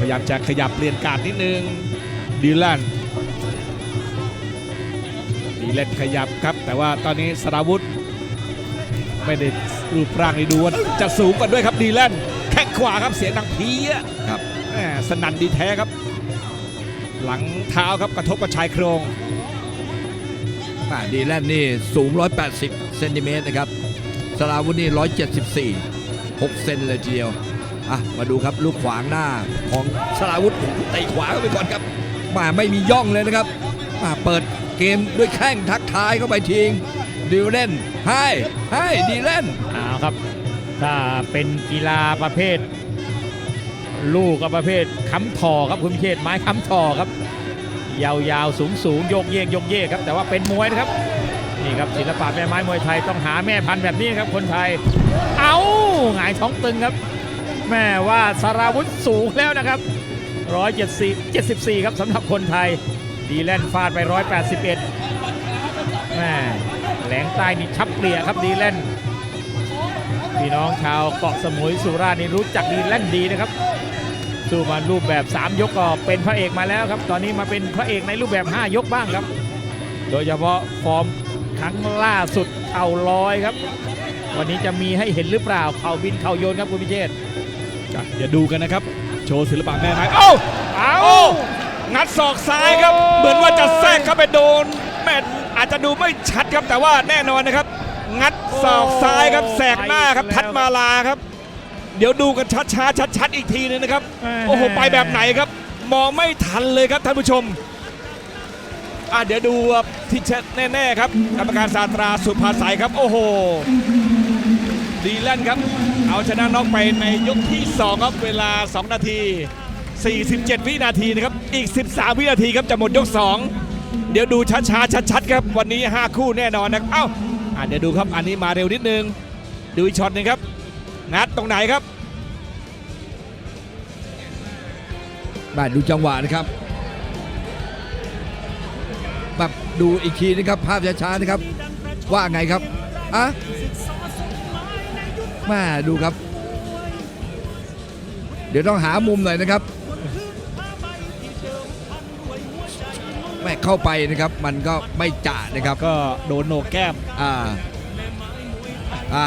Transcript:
พยายามจะขยับเปลี่ยนการดนิดนึงดีแลนดีแลนขยับครับ แต่ว่าตอนนี้สราวุธ ไม่ได้รูปร่างนี่ดูว่าจะสูงกว่าด้วยครับดีแลนแข้งขวาครับเสียงดังเพี้ยครับแหม่สนั่นดีแท้ครับ หลังเท้าครับกระทบกับชายโครงอ่าดีแลนด์นี่สูง 180 เซนติเมตรนะครับสลาวุธนี่ 174 6 เซนเลยทีเดียว อะมาดูครับลูกขวางหน้าของสลาวุธเตะขวาเข้าไปก่อนครับมาไม่มีย่องเลยนะครับมาเปิดเกมด้วยแข้งทักทายเข้าไปทิ้งดีเลนให้ให้ดีแลนด์เอาครับ ถ้าเป็นกีฬาประเภท ลูกกับประเภทค้ำทอครับคุณพิเชษไม้ค้ำทอครับ ยาวๆสูงสูงๆโยกเยกโยกเยกครับ แต่ว่าเป็นมวยนะครับนี่ครับศิลปะแม่ไม้มวยไทยต้องหาแม่พันธุ์แบบนี้ครับคนไทย เอาหงายท้องตึงครับ แม่ว่าสราวุธสูงแล้วนะครับ 174 74 ครับสำหรับคนไทย ดีแลนด์ฟาดไป 181แม่แหลงใต้นี่ชับเปลี่ยครับดีแลนด์พี่น้องชาวเกาะสมุยสุราษฎร์นี่รู้จักดีแลนด์ดีนะครับสู้มารูปแบบ 3 ยกก็เป็นพระเอกมาแล้วครับ ตอนนี้มาเป็นพระเอกในรูปแบบ 5 ยกบ้างครับ โดยเฉพาะฟอร์มครั้งล่าสุดเข่าลอยครับ วันนี้จะมีให้เห็นหรือเปล่าเข่าบินเข่าโยนครับคุณพิเชษ อะเดี๋ยวดูกันนะครับ โชว์ศิลปะแม่ไม้เอ้าเอาโอ้งัดศอกซ้ายครับโอ้เหมือนว่าจะแทรกเข้าไปโดนแม่อาจจะดูไม่ชัดครับแต่ว่าแน่นอนนะครับ งัดศอกซ้ายครับแสกหน้าครับ ทัดมาลาครับ เดี๋ยวดูกันช้าๆชัดๆอีกทีนึงนะครับ โอ้โหไปแบบไหนครับ มองไม่ทันเลยครับท่านผู้ชมอะเดี๋ยวดูที่ชัดแน่ๆครับกรรมการศาสตราสุภาษัยครับ โอ้โหดี แลนด์ครับ เอาชนะน็อกไปในยกที่2ครับเวลา 2 นาที 47 วินาทีนะครับ อีก 13 วินาทีครับจะหมดยก 2 เดี๋ยวดูช้าๆชัดๆครับ วันนี้ 5 คู่แน่นอนนะครับเอ้าเดี๋ยวดูครับอันนี้มาเร็วนิดนึง ดูอีกช็อตหนึงครับงัดตรงไหนครับมาดูจังหวะนะครับแบบดูอีกทีนะครับภาพช้าๆนะครับ ว่าไงครับอะ มาดูครับ เดี๋ยวต้องหามุมหน่อยนะครับแม่เข้าไปนะครับ มันก็ไม่จ่านะครับ ก็โดนโหนกแก้มอ่าอ่า